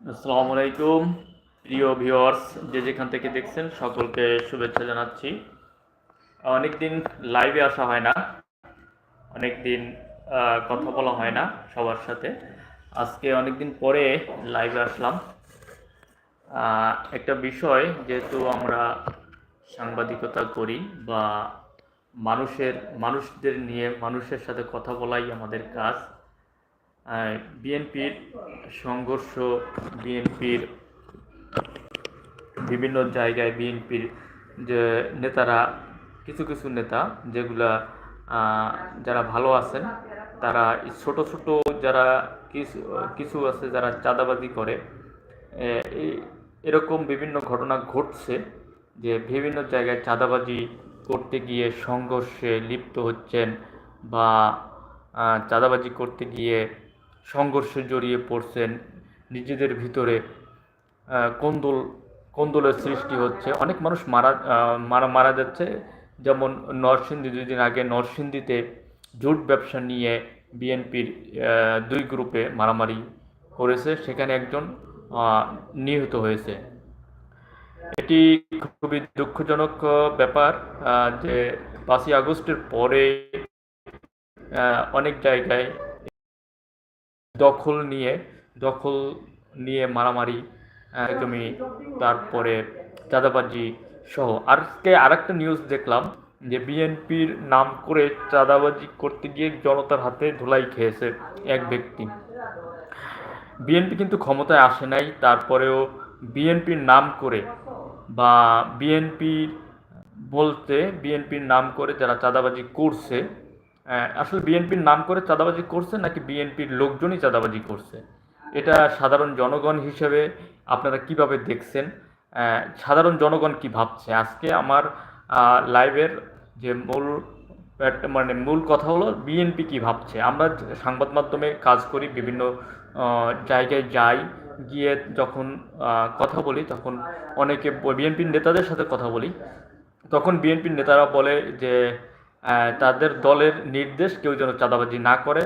আসসালামু আলাইকুম। প্রিয় ভিউয়ার্স, যে যেখান থেকে দেখছেন, সকলকে শুভেচ্ছা জানাচ্ছি। অনেকদিন লাইভে আসা হয় না। অনেকদিন কথা বলা হয় না সবার সাথে। আজকে অনেকদিন পরে লাইভে আসলাম। একটা বিষয় যেহেতু আমরা সাংবাদিকতা করি বা মানুষের, মানুষদের নিয়ে মানুষের সাথে কথা বলাই আমাদের কাজ বিএনপির সংঘর্ষ, বিএনপির বিভিন্ন জায়গায় বিএনপির যে নেতারা, কিছু কিছু নেতা যেগুলা যারা ভালো আছেন, তারা ছোট ছোট যারা কিছু কিছু আছে যারা চাঁদাবাজি করে এরকম বিভিন্ন ঘটনা ঘটছে যে বিভিন্ন জায়গায় চাঁদাবাজি করতে গিয়ে সংঘর্ষে লিপ্ত হচ্ছেন বা চাঁদাবাজি করতে গিয়ে সংঘর্ষে জড়িয়ে পড়ছেন। নিজেদের ভিতরে কন্দল, কন্দলের সৃষ্টি হচ্ছে। অনেক মানুষ মারা মারা মারা যাচ্ছে। যেমন নরসিংদী দুই দিন আগে নরসিংদীতে জুট ব্যবসা নিয়ে বিএনপির দুই গ্রুপে মারামারি করেছে। সেখানে একজন নিহত হয়েছে। এটি খুবই দুঃখজনক ব্যাপার যে পাঁচই আগস্টের পরে অনেক জায়গায় দখল নিয়ে দখল নিয়ে মারামারি একদমই তারপরে চাঁদাবাজি সহ। আজকে আরেকটা নিউজ দেখলাম যে বিএনপির নাম করে চাঁদাবাজি করতে গিয়ে জনতার হাতে ধুলাই খেয়েছে এক ব্যক্তি। বিএনপি কিন্তু ক্ষমতায় আসে নাই, তারপরেও বিএনপির নাম করে বা বিএনপির বলতে বিএনপির নাম করে যারা চাঁদাবাজি করছে আসলে বিএনপির নাম করে চাঁদাবাজি করছে নাকি বিএনপির লোকজনই চাঁদাবাজি করছে? এটা সাধারণ জনগণ হিসেবে আপনারা কীভাবে দেখছেন? সাধারণ জনগণ কি ভাবছে? আজকে আমার লাইভের যে মূল মানে মূল কথা হলো বিএনপি কি ভাবছে? আমরা সংবাদ মাধ্যমে কাজ করি, বিভিন্ন জায়গায় যাই, গিয়ে যখন কথা বলি, তখন অনেকে বিএনপির নেতাদের সাথে কথা বলি। তখন বিএনপির নেতারা বলে যে তাদের দলের নির্দেশ কেউ যেন চাঁদাবাজি না করে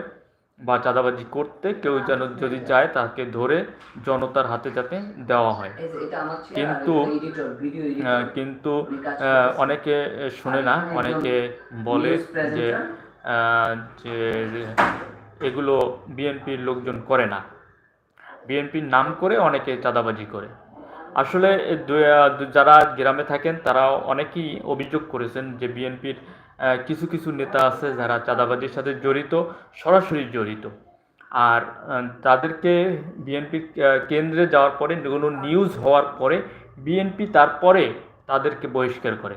বা চাঁদাবাজি করতে কেউ যেন যদি যায় তাকে ধরে জনতার হাতে যাতে দেওয়া হয়। কিন্তু, কিন্তু। অনেকে শুনে না অনেকে বলে যে যে এগুলো বিএনপির লোকজন করে না। বিএনপির নাম করে অনেকে চাঁদাবাজি করে। আসলে যারা গ্রামে থাকেন তারা অনেকেই অভিযোগ করেছেন যে বিএনপির কিছু কিছু নেতা আছে যারা চাঁদাবাজির সাথে জড়িত, সরাসরি জড়িত। আর তাদেরকে বিএনপি কেন্দ্রে যাওয়ার পরে, কোনো নিউজ হওয়ার পরে বিএনপি তারপরে তাদেরকে বহিষ্কার করে।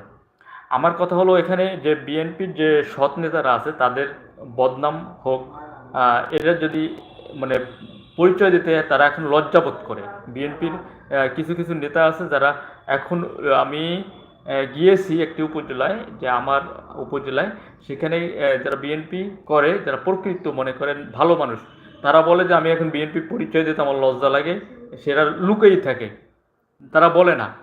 আমার কথা হলো এখানে যে বিএনপির যে সৎ নেতারা আছে, তাদের বদনাম হোক এরা যদি মানে পরিচয় দিতে তারা এখন লজ্জাবোধ করে। বিএনপির কিছু কিছু নেতা আছে যারা এখন আমি গিয়েছি একটি উপজেলায়, যে আমার উপজেলায়। সেখানে যারা বিএনপি করে, যারা প্রকৃত মনে করেন ভালো মানুষ, তারা বলে যে, আমি এখন বিএনপি পরিচয় দিতে আমার লজ্জা লাগে সেটা লুকেই থাকে। তারা বলে না।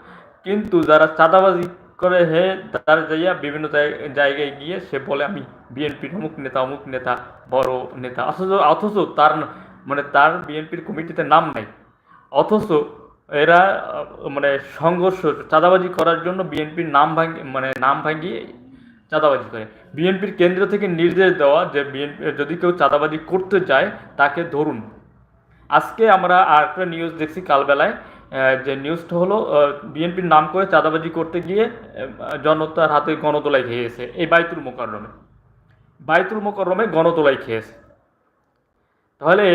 কিন্তু যারা চাঁদাবাজি করে, হে, তার যাইয়া বিভিন্ন জায়- জায়গায় গিয়ে, সে বলে, আমি বিএনপির অমুক নেতা অমুক নেতা, বড় নেতা। অথচ অথচ তার মানে তার বিএনপির কমিটিতে নাম নাই। অথচ এরা মানে সংঘর্ষ, চাঁদাবাজি করার জন্য বিএনপির নাম ভাঙি মানে নাম ভাঙিয়ে চাঁদাবাজি করে। বিএনপির কেন্দ্র থেকে নির্দেশ দেওয়া যে বিএনপি যদি কেউ চাঁদাবাজি করতে যায়, তাকে ধরুন। আজকে আমরা আর একটা নিউজ দেখছি কালবেলায় যে নিউজটা হলো বিএনপির নাম করে চাঁদাবাজি করতে গিয়ে জনতার হাতে গণতোলাই খেয়েছে, এই বাইতুল মোকাররমে। বাইতুল মোকাররমে গণতোলাই খেয়েছে। তাহলে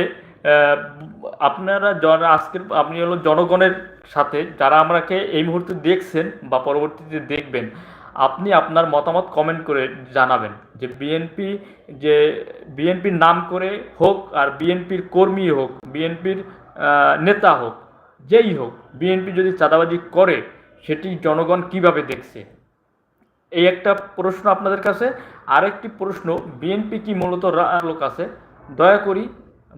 আপনারা জন আজকের আপনি হলো জনগণের সাথে যারা আমাকে এই মুহূর্তে দেখছেন বা পরবর্তীতে দেখবেন, আপনি আপনার মতামত কমেন্ট করে জানাবেন যে বিএনপি যে বিএনপির নাম করে হোক আর বিএনপির কর্মী হোক বিএনপির নেতা হোক, যেই হোক বিএনপি যদি চাঁদাবাজি করে, সেটি জনগণ কীভাবে দেখছে? এই একটা প্রশ্ন আপনাদের কাছে। আরেকটি প্রশ্ন বিএনপি কি মূলত লোক আছে? দয়া করি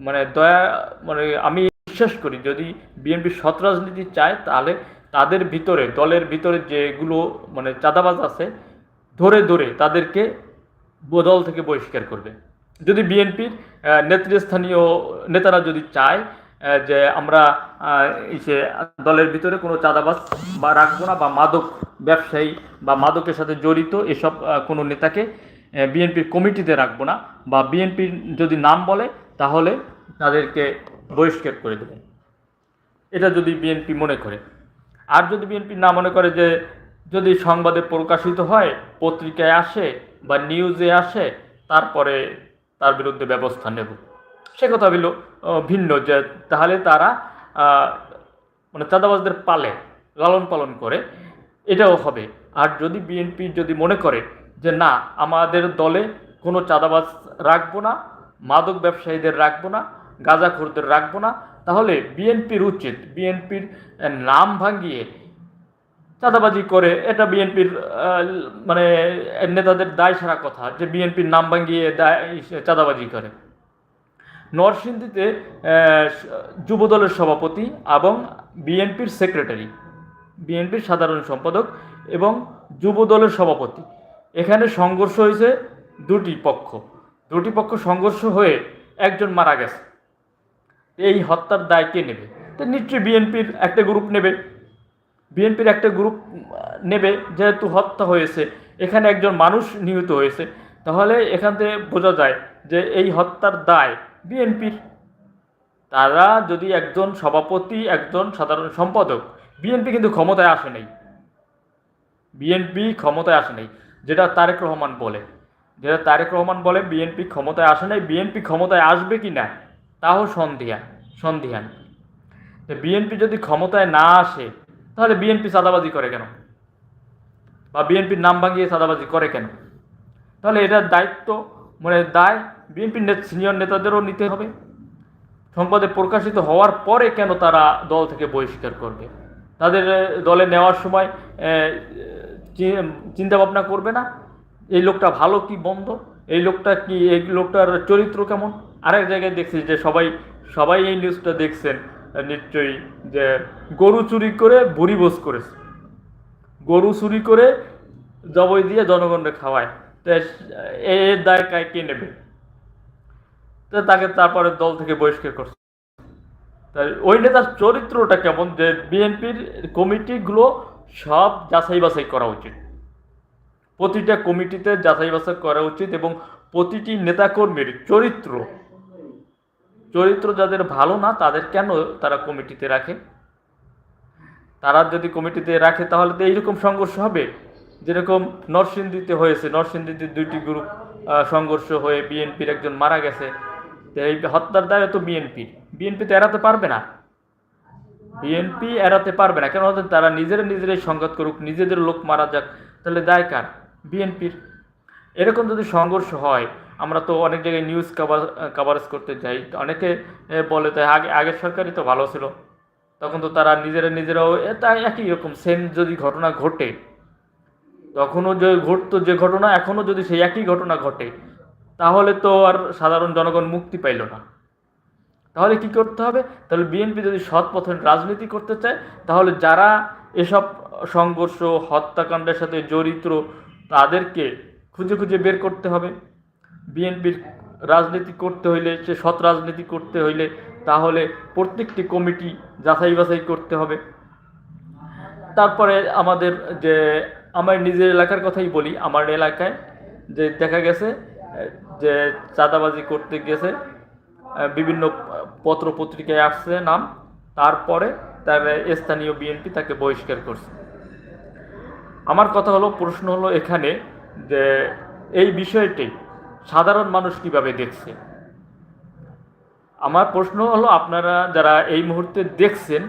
মানে দয়া মানে আমি বিশ্বাস করি যদি বিএনপি সৎ রাজনীতি চায়, তাহলে তাদের ভিতরে, দলের ভিতরে যেগুলো মানে চাঁদাবাজ আছে, ধরে ধরে তাদেরকে দল থেকে বহিষ্কার করবে। যদি বিএনপির নেতৃস্থানীয় নেতারা যদি চায় যে আমরা যে দলের ভিতরে কোনো চাঁদাবাজ বা রাখব না, বা মাদক ব্যবসায়ী বা মাদকের সাথে জড়িত, এসব কোনো নেতাকে বিএনপির কমিটিতে রাখব না, বা বিএনপির যদি নাম বলে তাহলে তাদেরকে বহিষ্কার করে দেবেন এটা যদি বিএনপি মনে করে। আর যদি বিএনপি না মনে করে যে যদি সংবাদে প্রকাশিত হয় পত্রিকায় আসে বা নিউজে আসে তারপরে তার বিরুদ্ধে ব্যবস্থা নেব। সে কথা আহ, ভিন্ন যে তাহলে তারা মানে চাঁদাবাজদের পালে লালন পালন করে এটাও হবে। আর যদি বিএনপি যদি মনে করে যে না আমাদের দলে কোনো চাঁদাবাজ রাখব না মাদক ব্যবসায়ীদের রাখব না, গাঁজাখোরদের রাখব না, তাহলে বিএনপির উচিত। বিএনপির নাম ভাঙিয়ে চাঁদাবাজি করে, এটা বিএনপির মানে নেতাদের দায় সারা কথা, যে বিএনপির নাম ভাঙিয়ে দায় চাঁদাবাজি করে। নরসিংদীতে যুবদলের সভাপতি এবং বিএনপির সেক্রেটারি, বিএনপির সাধারণ সম্পাদক এবং যুবদলের সভাপতি। এখানে সংঘর্ষ হয়েছে দুটি পক্ষ। দুটি পক্ষ সংঘর্ষ হয়ে একজন মারা গেছে। এই হত্যার দায় কে নেবে? তো নিশ্চয়ই বিএনপির একটা গ্রুপ নেবে। বিএনপির একটা গ্রুপ নেবে, যেহেতু হত্যা হয়েছে, এখানে একজন মানুষ নিহত হয়েছে। তাহলে এখান থেকে বোঝা যায় যে এই হত্যার দায় বিএনপির। তারা যদি একজন সভাপতি, একজন সাধারণ সম্পাদক, বিএনপি কিন্তু ক্ষমতায় আসে নাই। বিএনপি ক্ষমতায় আসে নাই, যেটা তারেক রহমান বলে। যেটা তারেক রহমান বলে বিএনপি ক্ষমতায় আসে নাই, বিএনপি ক্ষমতায় আসবে কি না, তাও সন্ধিয়া সন্ধিহান। বিএনপি যদি ক্ষমতায় না আসে, তাহলে বিএনপি চাঁদাবাজি করে কেন? বা বিএনপির নাম ভাঙিয়ে চাঁদাবাজি করে কেন? তাহলে এটার দায়িত্ব মানে দায় বিএনপির সিনিয়র নেতাদেরও নিতে হবে। সংবাদে প্রকাশিত হওয়ার পরে কেন তারা দল থেকে বহিষ্কার করবে? তাদের দলে নেওয়ার সময় চিন্তা ভাবনা করবে না? এই লোকটা ভালো কি বন্ধ? এই লোকটা কি, এই লোকটার চরিত্র কেমন? আরেক জায়গায় দেখছি যে সবাই সবাই এই নিউজটা দেখছেন, নিশ্চয়ই যে গরু চুরি করে বুড়ি বোস করেছে। গরু চুরি করে জবই দিয়ে জনগণকে খাওয়ায়। তো এর দায় কায় কে নেবে? তো তাকে তারপরে দল থেকে বহিষ্কার করছে। তাই ওই নেতার চরিত্রটা কেমন? যে বিএনপির কমিটিগুলো সব যাচাই বাছাই করা উচিত। প্রতিটা কমিটিতে যাচাই বাছাই করা উচিত এবং প্রতিটি নেতাকর্মীর চরিত্র। চরিত্র যাদের ভালো না, তাদের কেন তারা কমিটিতে রাখে? তারা যদি কমিটিতে রাখে, তাহলে তো এইরকম সংঘর্ষ হবে। যেরকম নরসিংদীতে হয়েছে, নরসিংদীতে দুইটি গ্রুপ সংঘর্ষ হয়ে বিএনপির একজন মারা গেছে। এই হত্যার দায় তো বিএনপির বিএনপি তো এড়াতে পারবে না। বিএনপি এড়াতে পারবে না। কেন? তারা নিজেরা নিজেরাই সংঘাত করুক, নিজেদের লোক মারা যাক। তাহলে দায় কার? বিএনপির। এরকম যদি সংঘর্ষ হয়, আমরা তো অনেক জায়গায় নিউজ কাভার কাভারেজ করতে যাই। অনেকে বলে তাই আগে আগের সরকারই তো ভালো ছিল। তখন তো তারা নিজেরা নিজেরাও তাই একই রকম সেম যদি ঘটনা ঘটে, তখনও যে ঘটতো যে ঘটনা, এখনও যদি সেই একই ঘটনা ঘটে, তাহলে তো আর সাধারণ জনগণ মুক্তি পাইল না। তাহলে কি করতে হবে? তাহলে বিএনপি যদি সৎ পথে রাজনীতি করতে চায়, তাহলে যারা এসব সংঘর্ষ, হত্যাকাণ্ডের সাথে জড়িত তাদেরকে খুঁজে খুঁজে বের করতে হবে। বিএনপির রাজনীতি করতে হইলে, সে সৎ রাজনীতি করতে হইলে তাহলে প্রত্যেকটি কমিটি যাচাই বাছাই করতে হবে। তারপরে আমাদের যে, আমার নিজের এলাকার কথাই বলি, আমার এলাকায় যে দেখা গেছে, যে চাঁদাবাজি করতে গেছে, বিভিন্ন পত্র পত্রিকায় আসছে নাম, তারপরে তার স্থানীয় বিএনপি তাকে বহিষ্কার করছে। আমার কথা হলো, প্রশ্ন হলো এখানে যে এই বিষয়টি সাধারণ মানুষ কীভাবে দেখছে? আমার প্রশ্ন হলো, আপনারা যারা এই মুহূর্তে দেখছেন,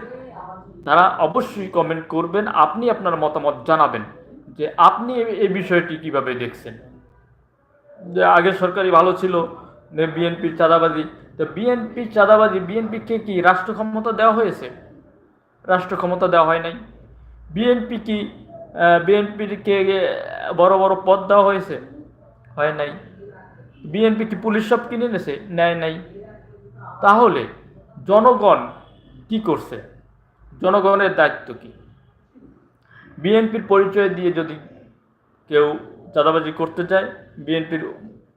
তারা অবশ্যই কমেন্ট করবেন, আপনি আপনার মতামত জানাবেন যে আপনি এই- বিষয়টি কীভাবে দেখছেন? যে আগের সরকারি ভালো ছিল বিএনপির চাঁদাবাজি, তো বিএনপির চাঁদাবাজি বিএনপিকে কি রাষ্ট্র ক্ষমতা দেওয়া হয়েছে? রাষ্ট্র ক্ষমতা দেওয়া হয় নাই। বিএনপি কি বিএনপিকে বড় বড় পদ দেওয়া হয়েছে? হয় নাই। বিএনপি কি পুলিশ সব কিনে নিয়েছে নেয় নাই। তাহলে জনগণ কি করছে? জনগণের দায়িত্ব কি? বিএনপির পরিচয় দিয়ে যদি কেউ চাঁদাবাজি করতে চায়, বিএনপির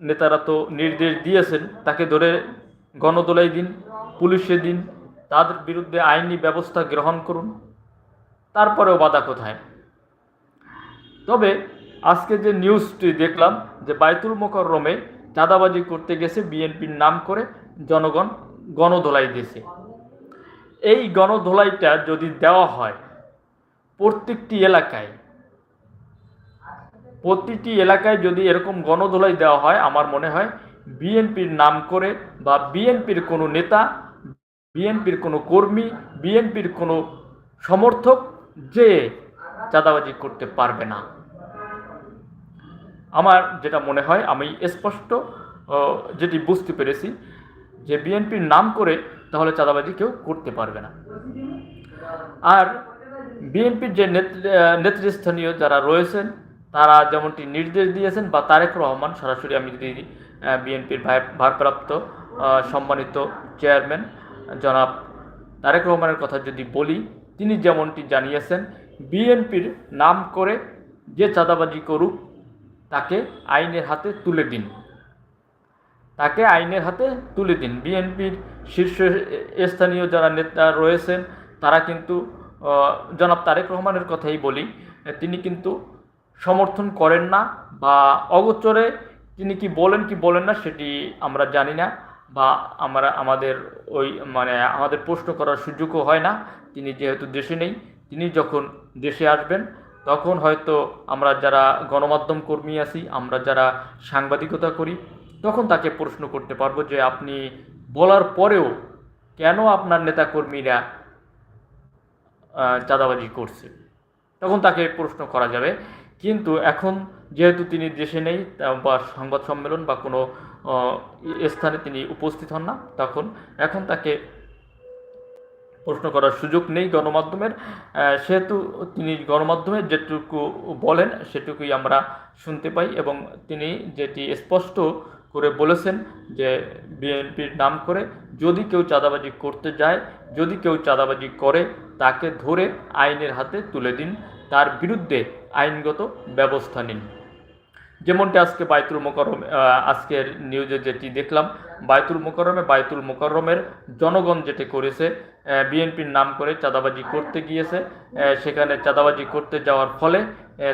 নেতারা তো নির্দেশ দিয়েছেন, তাকে ধরে গণদোলাই দিন, পুলিশে দিন, তাদের বিরুদ্ধে আইনি ব্যবস্থা গ্রহণ করুন। তারপরেও বাধা কোথায়? তবে আজকে যে নিউজটি দেখলাম যে বাইতুল মোকররমে চাঁদাবাজি করতে গেছে বিএনপির নাম করে জনগণ গণধোলাই দিয়েছে। এই গণধোলাইটা যদি দেওয়া হয় প্রত্যেকটি এলাকায়, প্রতিটি এলাকায় যদি এরকম গণধোলাই দেওয়া হয়, আমার মনে হয় বিএনপির নাম করে বা বিএনপির কোনো নেতা, বিএনপির কোনো কর্মী, বিএনপির কোনো সমর্থক যে চাঁদাবাজি করতে পারবে না। আমার যেটা মনে হয়, আমি স্পষ্ট যেটি বুঝতে পেরেছি, যে বিএনপির নাম করে তাহলে চাঁদাবাজি কেউ করতে পারবে না। আর বিএনপির যে নেতৃ- নেতৃস্থানীয় যারা রয়েছেন, তারা যেমনটি নির্দেশ দিয়েছেন বা তারেক রহমান সরাসরি আমি যদি বিএনপির ভারপ্রাপ্ত সম্মানিত চেয়ারম্যান জনাব তারেক রহমানের কথা যদি বলি, তিনি যেমনটি জানিয়েছেন বিএনপির নাম করে যে চাঁদাবাজি করুক, তাকে আইনের হাতে তুলে দিন। তাকে আইনের হাতে তুলে দিন। বিএনপির শীর্ষ স্থানীয় যারা নেতা রয়েছেন, তারা কিন্তু জনাব তারেক রহমানের কথাই বলি, তিনি কিন্তু সমর্থন করেন না বা অগোচরে তিনি কি বলেন কি বলেন না সেটি আমরা জানি না বা আমরা, আমাদের ওই মানে আমাদের প্রশ্ন করার সুযোগও হয় না। তিনি যেহেতু দেশে নেই তিনি যখন দেশে আসবেন, তখন হয়তো আমরা যারা গণমাধ্যম কর্মী আছি, আমরা যারা সাংবাদিকতা করি, তখন তাকে প্রশ্ন করতে পারব যে আপনি বলার পরেও কেন আপনার নেতাকর্মীরা চাঁদাবাজি করছে? তখন তাকে প্রশ্ন করা যাবে। কিন্তু এখন যেহেতু তিনি দেশে নেই বা সংবাদ সম্মেলন বা কোনো স্থানে তিনি উপস্থিত হন না, তখন এখন তাকে প্রশ্ন করার সুযোগ নেই গণমাধ্যমের। সেহেতু তিনি গণমাধ্যমে যেটুকু বলেন সেটুকুই আমরা শুনতে পাই এবং তিনি যেটি স্পষ্ট করে বলেছেন যে বিএনপির নাম করে যদি কেউ চাঁদাবাজি করতে যায়, যদি কেউ চাঁদাবাজি করে, তাকে ধরে আইনের হাতে তুলে দিন। তার বিরুদ্ধে আইনগত ব্যবস্থা নিন। যেমনটি আজকে বাইতুল মোকরম আজকের নিউজে যেটি দেখলাম, বাইতুল মোকরমে বাইতুল মোকরমের জনগণ যেটি করেছে বিএনপির নাম করে চাঁদাবাজি করতে গিয়েছে সেখানে চাঁদাবাজি করতে যাওয়ার ফলে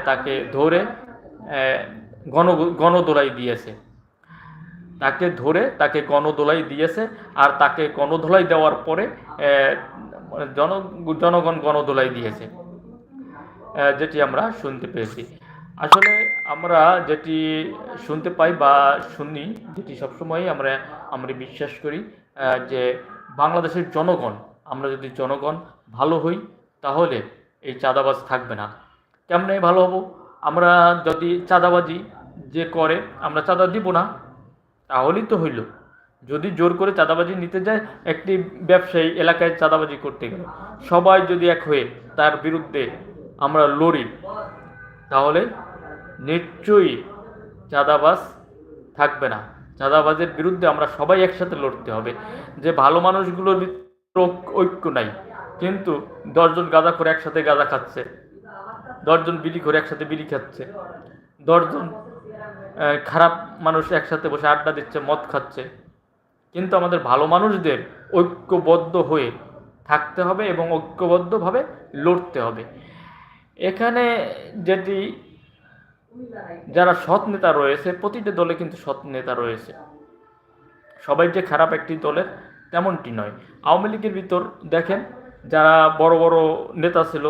তাকে ধরে গণ, গণদোলাই দিয়েছে। তাকে ধরে তাকে গণদোলাই দিয়েছে আর তাকে গণদোলাই দেওয়ার পরে জন জনগণ গণদোলাই দিয়েছে। যেটি আমরা শুনতে পেয়েছি। আসলে আমরা যেটি শুনতে পাই বা শুনি, যেটি সবসময় আমরা আমরা বিশ্বাস করি যে বাংলাদেশের জনগণ, আমরা যদি জনগণ ভালো হই, তাহলে এই চাঁদাবাজ থাকবে না। কেমনে ভালো হব? আমরা যদি চাঁদাবাজি যে করে, আমরা চাঁদা দিব না, তাহলেই তো হইল। যদি জোর করে চাঁদাবাজি নিতে যায়, একটি ব্যবসায়ী এলাকায় চাঁদাবাজি করতে গেল। সবাই যদি এক হয়ে তার বিরুদ্ধে আমরা লড়ি, তাহলে নিশ্চয়ই চাঁদাবাজ থাকবে না। চাঁদাবাজের বিরুদ্ধে আমরা সবাই একসাথে লড়তে হবে। যে ভালো মানুষগুলোর ঐক্য নাই। কিন্তু দশজন গাঁজা করে একসাথে গাঁজা খাচ্ছে, দশজন বিলি করে একসাথে বিলি খাচ্ছে, দশজন খারাপ মানুষ একসাথে বসে আড্ডা দিচ্ছে, মদ খাচ্ছে। কিন্তু আমাদের ভালো মানুষদের ঐক্যবদ্ধ হয়ে থাকতে হবে এবং ঐক্যবদ্ধভাবে লড়তে হবে। এখানে যেটি যারা সৎ নেতা রয়েছে, প্রতিটি দলে কিন্তু সৎ নেতা রয়েছে। সবাই যে খারাপ একটি দলের তেমনটি নয়। আওয়ামী লীগের ভিতর দেখেন, যারা বড় বড় নেতা ছিল,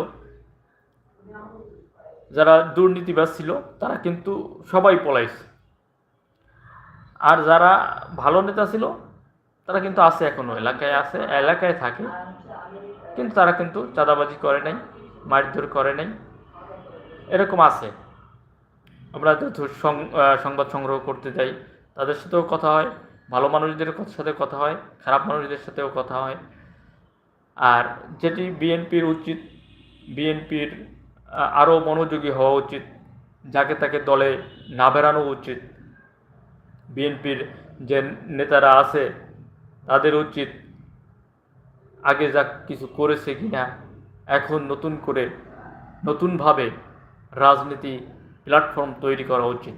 যারা দুর্নীতিবাজ ছিল, তারা কিন্তু সবাই পলাইছে। আর যারা ভালো নেতা ছিল, তারা কিন্তু আছে এখনও, এলাকায় আছে, এলাকায় থাকে। কিন্তু তারা কিন্তু চাঁদাবাজি করে নাই, মারধর করে নাই। এরকম আছে। আমরা সংবাদ সংগ্রহ করতে যাই, তাদের সাথেও কথা হয়, ভালো মানুষদের ক- সাথে কথা হয়, খারাপ মানুষদের সাথেও কথা হয়। আর যেটি বিএনপির উচিত, বিএনপির আরও মনোযোগী হওয়া উচিত, যাকে তাকে দলে না বেরানো উচিত, বিএনপির যে নেতারা আছে, তাদের উচিত আগে যা কিছু করেছে কিনা, এখন নতুন করে, নতুনভাবে রাজনীতি প্ল্যাটফর্ম তৈরি করা উচিত।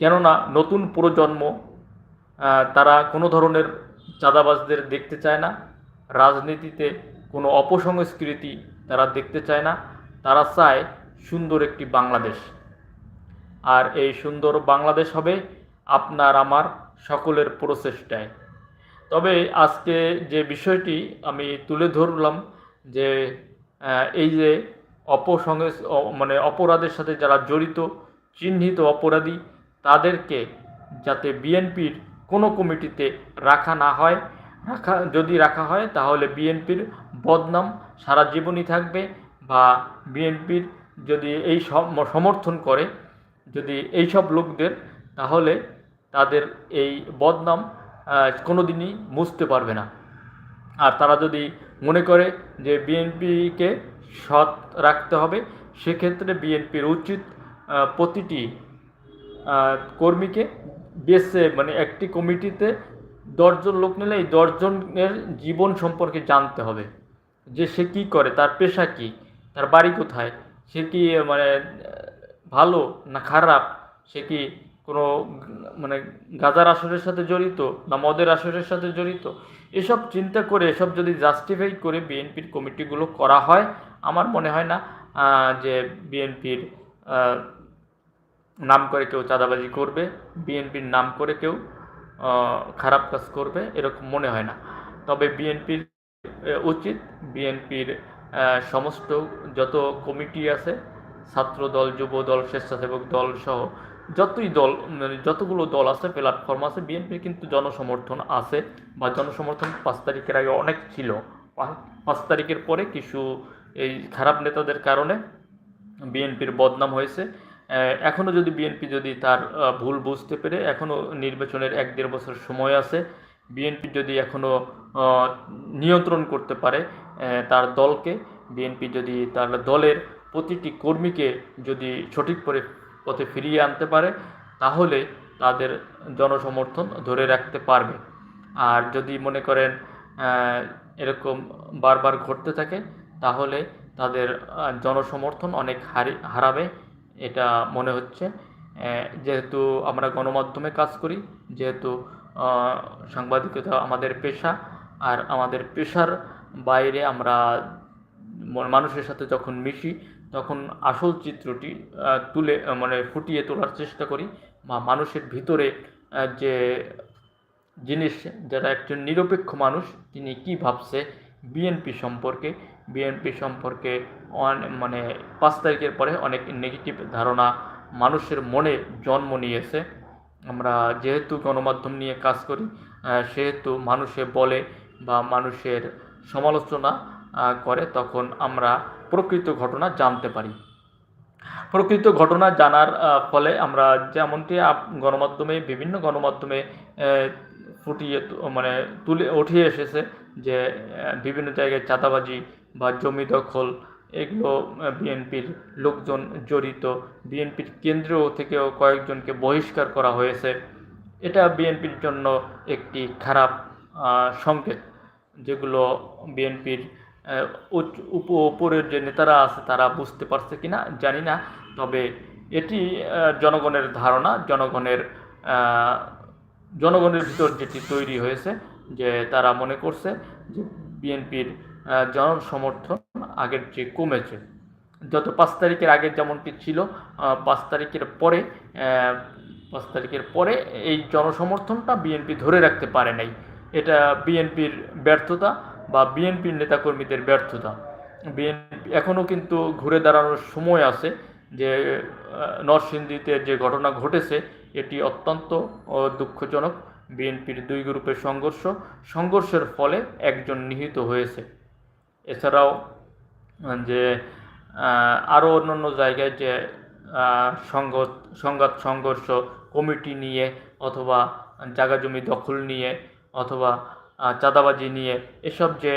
কেননা নতুন প্রজন্ম তারা কোনো ধরনের চাঁদাবাজদের দেখতে চায় না, রাজনীতিতে কোনো অপসংস্কৃতি তারা দেখতে চায় না, তারা চায় সুন্দর একটি বাংলাদেশ। আর এই সুন্দর বাংলাদেশ হবে আপনার আমার সকলের প্রচেষ্টায়। তবে আজকে যে বিষয়টি আমি তুলে ধরলাম যে এই যে অপসংস অ- মানে অপরাধের সাথে যারা জড়িত, চিহ্নিত অপরাধী, তাদেরকে যাতে বিএনপির কোনো কমিটিতে রাখা না হয়, রাখা, যদি রাখা হয়, তাহলে বিএনপির বদনাম সারা জীবনই থাকবে বা বিএনপির যদি এই সম- সমর্থন করে, যদি এই সব লোকদের, তাহলে তাদের এই বদনাম কোনো দিনই মুছতে পারবে না। আর তারা যদি মনে করে যে বিএনপিকে সৎ রাখতে হবে। সেক্ষেত্রে বিএনপির উচিত প্রতিটি কর্মীকে বেছে মানে একটি কমিটিতে দশজন লোক নিলে এই দশজনের জীবন সম্পর্কে জানতে হবে। যে সে কী করে, তার পেশা কী, তার বাড়ি কোথায়, সে কি মানে ভালো না খারাপ, সে কি কোনো মানে গাজার আসরের সাথে জড়িত না মদের আসরের সাথে জড়িত, এসব চিন্তা করে, এসব যদি জাস্টিফাই করে বিএনপির কমিটিগুলো করা হয়, আমার মনে হয় না যে বিএনপির নাম করে কেউ চাঁদাবাজি করবে বিএনপির নাম করে কেউ খারাপ কাজ করবে, এরকম মনে হয় না। তবে বিএনপির উচিত বিএনপির সমস্ত যত কমিটি আছে ছাত্র দল যুব দল স্বেচ্ছাসেবক দল সহ যতই দল মানে যতগুলো দল আছে প্ল্যাটফর্ম আছে, বিএনপির কিন্তু জনসমর্থন আছে বা জনসমর্থন পাঁচ তারিখের আগে অনেক ছিল। পাঁচ তারিখের পরে কিছু এই খারাপ নেতাদের কারণে বিএনপির বদনাম হয়েছে। এখনও যদি বিএনপি যদি তার ভুল বুঝতে পেরে এখনও নির্বাচনের এক দেড় বছর সময় আছে, বিএনপি যদি এখনও নিয়ন্ত্রণ করতে পারে তার দলকে, বিএনপি যদি তার দলের প্রতিটি কর্মীকে যদি সঠিক করে পথে ফিরিয়ে আনতে পারে, তাহলে তাদের জনসমর্থন ধরে রাখতে পারবে। আর যদি মনে করেন এরকম বারবার ঘটতে থাকে, তাহলে তাদের জনসমর্থন অনেক হারি, হারাবে, এটা মনে হচ্ছে। যেহেতু আমরা গণমাধ্যমে কাজ করি, যেহেতু সাংবাদিকতা আমাদের পেশা, আর আমাদের পেশার বাইরে আমরা মানুষের সাথে যখন মিশি তখন আসল চিত্রটি তুলে মানে ফুটিয়ে তোলার চেষ্টা করি। বা মানুষের ভিতরে যে জিনিস, যারা একজন নিরপেক্ষ মানুষ, তিনি কি ভাবছে বিএনপি সম্পর্কে। বিএনপি সম্পর্কে মানে পাঁচ তারিখের পরে অনেক নেগেটিভ ধারণা মানুষের মনে জন্ম নিয়েছে। আমরা যেহেতু গণমাধ্যম নিয়ে কাজ করি সেহেতু মানুষে বলে বা মানুষের সমালোচনা করে, তখন আমরা প্রকৃত ঘটনা জানতে পারি। প্রকৃত ঘটনা জানার ফলে আমরা যেমনটি গণমাধ্যমে, বিভিন্ন গণমাধ্যমে ফুটিয়ে মানে তুলে উঠে এসেছে যে বিভিন্ন জায়গায় চাঁদাবাজি বা জমি দখল, এগুলো বিএনপির লোকজন জড়িত, বিএনপির কেন্দ্র থেকেও কয়েকজনকে বহিষ্কার করা হয়েছে। এটা বিএনপির জন্য একটি খারাপ সংকেত, যেগুলো বিএনপির উপরের যে নেতারা আছে তারা বুঝতে পারছে কি না জানি না, তবে এটি জনগণের ধারণা, জনগণের জনগণের ভিতর যেটি তৈরি হয়েছে, যে তারা মনে করছে যে বিএনপির জনসমর্থন আগের চেয়ে কমেছে। যত পাঁচ তারিখের আগে যেমনটি ছিল পাঁচ তারিখের পরে পাঁচ তারিখের পরে এই জনসমর্থনটা বিএনপি ধরে রাখতে পারে নাই। এটা বিএনপির ব্যর্থতা বা বিএনপির নেতাকর্মীদের ব্যর্থতা। বিএনপি এখনও কিন্তু ঘুরে দাঁড়ানোর সময় আছে যে নরসিংদীতে যে ঘটনা ঘটেছে, এটি অত্যন্ত দুঃখজনক। বিএনপির দুই গ্রুপের সংঘর্ষ, সংঘর্ষের ফলে একজন নিহিত হয়েছে। এছাড়াও যে আরও অন্যান্য জায়গায় যে সংঘত, সংঘাত সংঘর্ষ কমিটি নিয়ে অথবা জায়গা জমি দখল নিয়ে অথবা চাঁদাবাজি নিয়ে এসব যে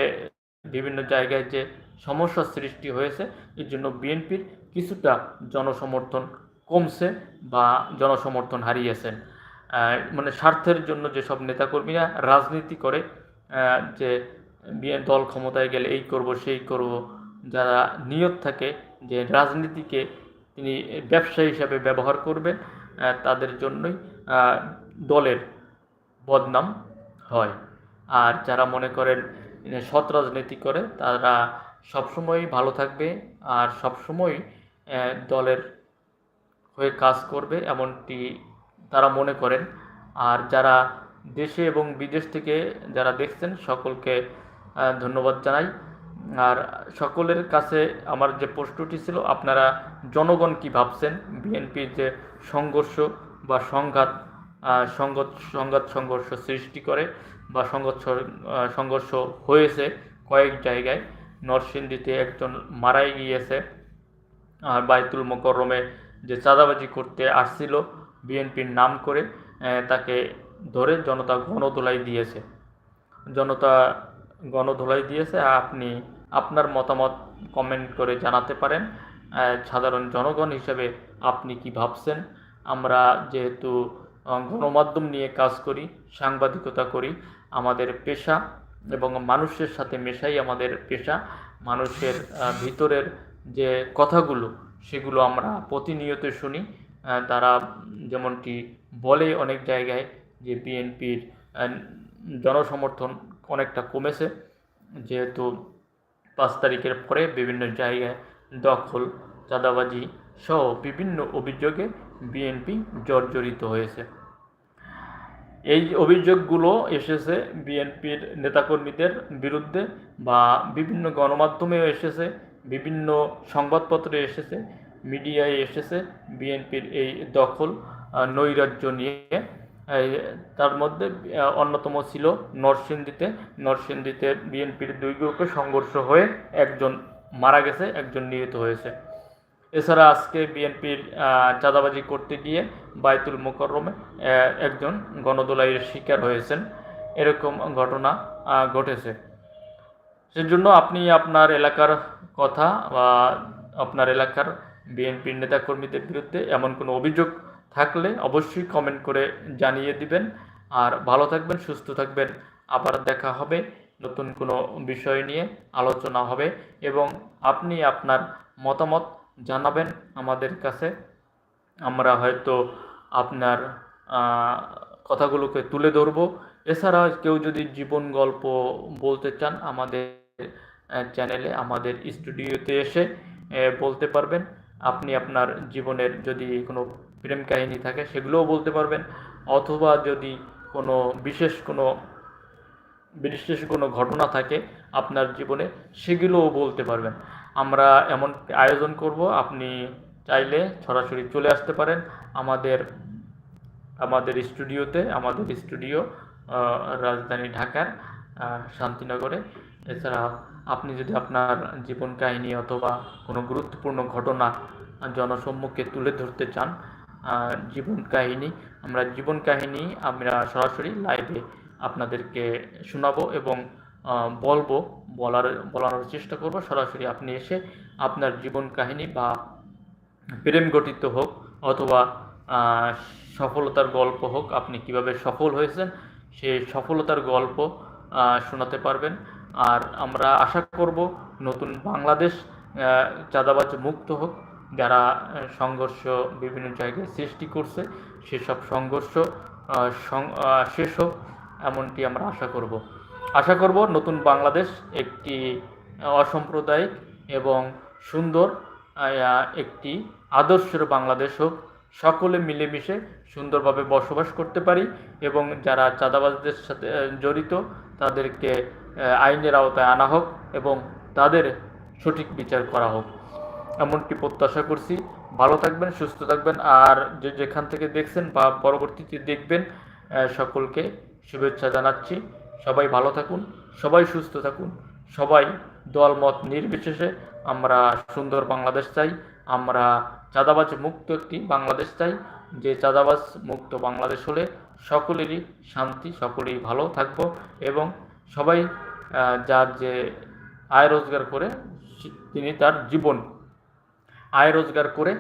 বিভিন্ন জায়গায় যে সমস্যার সৃষ্টি হয়েছে, এর জন্য বিএনপির কিছুটা জনসমর্থন কমছে বা জনসমর্থন হারিয়েছেন। মানে স্বার্থের জন্য যেসব নেতাকর্মীরা রাজনীতি করে যে দল ক্ষমতায় গেলে এই করব, সেই করব, যারা নিয়ত থাকে যে রাজনীতিকে তিনি ব্যবসা হিসাবে ব্যবহার করবেন তাদের জন্যই দলের বদনাম হয়। আর যারা মনে করেন সৎ রাজনীতি করে, তারা সবসময়ই ভালো থাকবে আর সবসময় দলের হয়ে কাজ করবে এমনটি তারা মনে করেন। আর যারা দেশে এবং বিদেশ থেকে যারা দেখছেন, সকলকে ধন্যবাদ জানাই। আর সকলের কাছে আমার যে প্রশ্নটি ছিল, আপনারা জনগণ কি ভাবছেন? বিএনপির যে সংঘর্ষ বা সংঘাত সংঘাত সংঘাত সংঘর্ষ সৃষ্টি করে বা সংঘর্ষ সংঘর্ষ হয়েছে কয়েক জায়গায়। নরসিংদীতে একজন মারাই গিয়েছে আর বাইতুল মোকরমে যে চাঁদাবাজি করতে আসছিল বিএনপির নাম করে তাকে ধরে জনতা গণধোলাই দিয়েছে। জনতা গণধোলাই দিয়েছে, আপনি আপনার মতামত কমেন্ট করে জানাতে পারেন। সাধারণ জনগণ হিসেবে আপনি কি ভাবছেন? আমরা যেহেতু গণমাধ্যম নিয়ে কাজ করি, সাংবাদিকতা করি আমাদের পেশা এবং মানুষের সাথে মেশাই আমাদের পেশা। মানুষের ভিতরের যে কথাগুলো, সেগুলো আমরা প্রতিনিয়ত শুনি। তারা যেমনটি বলে অনেক জায়গায় যে বিএনপির জনসমর্থন অনেকটা কমেছে। যেহেতু পাঁচ তারিখের পরে বিভিন্ন জায়গায় দখল, চাঁদাবাজি সহ বিভিন্ন অভিযোগে বিএনপি জর্জরিত হয়েছে। এই অভিযোগগুলো এসেছে বিএনপির নেতাকর্মীদের বিরুদ্ধে বা বিভিন্ন গণমাধ্যমেও এসেছে, বিভিন্ন সংবাদপত্রে এসেছে, মিডিয়ায় এসেছে বিএনপির এই দখল নৈরাজ্য নিয়ে। তার মধ্যে অন্যতম ছিল নরসিংদীতে। নরসিংদীতে বিএনপির দুই গ্রুপে সংঘর্ষ হয়ে একজন মারা গেছে, একজন নিহত হয়েছে। এছাড়া আজকে বিএনপির চাঁদাবাজি করতে গিয়ে বাইতুল মোকরমে একজন গণদোলাইয়ের শিকার হয়েছেন। এরকম ঘটনা ঘটেছে। সেজন্য আপনি আপনার এলাকার কথা বা আপনার এলাকার বিএনপির নেতাকর্মীদের বিরুদ্ধে এমন কোনো অভিযোগ থাকলে অবশ্যই কমেন্ট করে জানিয়ে দিবেন। আর ভালো থাকবেন, সুস্থ থাকবেন। আবার দেখা হবে নতুন কোনো বিষয় নিয়ে, আলোচনা হবে এবং আপনি আপনার মতামত জানাবেন আমাদের কাছে। আমরা হয়তো আপনার কথাগুলোকে তুলে ধরবো। এছাড়া কেউ যদি জীবন গল্প বলতে চান, আমাদের চ্যানেলে আমাদের স্টুডিওতে এসে বলতে পারবেন। আপনি আপনার জীবনের যদি কোনো প্রেম কাহিনী থাকে, সেগুলোও বলতে পারবেন। অথবা যদি কোনো বিশেষ কোনো বিশেষ কোনো ঘটনা থাকে আপনার জীবনে, সেগুলোও বলতে পারবেন। আমরা এমন আয়োজন করব, আপনি চাইলে সরাসরি চলে আসতে পারেন আমাদের আমাদের স্টুডিওতে, আমাদের স্টুডিও রাজধানী ঢাকার শান্তিনগরে। এছাড়া আপনি যদি আপনার জীবন কাহিনী অথবা কোনো গুরুত্বপূর্ণ ঘটনা জনসম্মুখে তুলে ধরতে চান জীবন কাহিনী, আমরা জীবন কাহিনী আমরা সরাসরি লাইভে আপনাদেরকে শোনাবো এবং বলব, বলার, বলানোর চেষ্টা করব। সরাসরি আপনি এসে আপনার জীবন কাহিনী বা প্রেম গঠিত হোক অথবা সফলতার গল্প হোক, আপনি কীভাবে সফল হয়েছেন, সে সফলতার গল্প শোনাতে পারবেন। আর আমরা আশা করব নতুন বাংলাদেশ চাঁদাবাজ মুক্ত হোক। যারা সংঘর্ষ বিভিন্ন জায়গায় সৃষ্টি করছে, সেসব সংঘর্ষ শেষ হোক, এমনটি আমরা আশা করব। আশা করব নতুন বাংলাদেশ একটি অসাম্প্রদায়িক এবং সুন্দর একটি আদর্শের বাংলাদেশ হোক। সকলে মিলেমিশে সুন্দরভাবে বসবাস করতে পারি এবং যারা চাঁদাবাজদের সাথে জড়িত তাদেরকে আইনের আওতায় আনা হোক এবং তাদের সঠিক বিচার করা হোক। এমনটি প্রত্যাশা করছি ভালো থাকবেন, সুস্থ থাকবেন আর যে যেখান থেকে দেখছেন বা পরবর্তীতে দেখবেন সকলকে শুভেচ্ছা জানাচ্ছি। সবাই ভালো থাকুন, সবাই সুস্থ থাকুন, সবাই দল মত নির্বিশেষে আমরা সুন্দর বাংলাদেশ চাই, আমরা চাঁদাবাজ মুক্ত একটি বাংলাদেশ চাই। যে চাঁদাবাজ মুক্ত বাংলাদেশ হলে সকলেরই শান্তি, সকলেই ভালো থাকব এবং সবাই যার যে আয় রোজগার করে তিনি তার জীবন, আয় রোজগার করে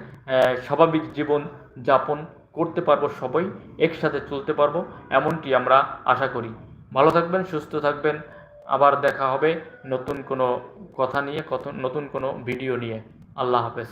স্বাভাবিক জীবন যাপন করতে পারব সবাই, একসাথে চলতে পারব, এমনটি আমরা আশা করি। ভালো থাকবেন, সুস্থ থাকবেন। আবার দেখা হবে নতুন কোনো কথা নিয়ে নতুন কোনো ভিডিও নিয়ে। আল্লাহ হাফেজ।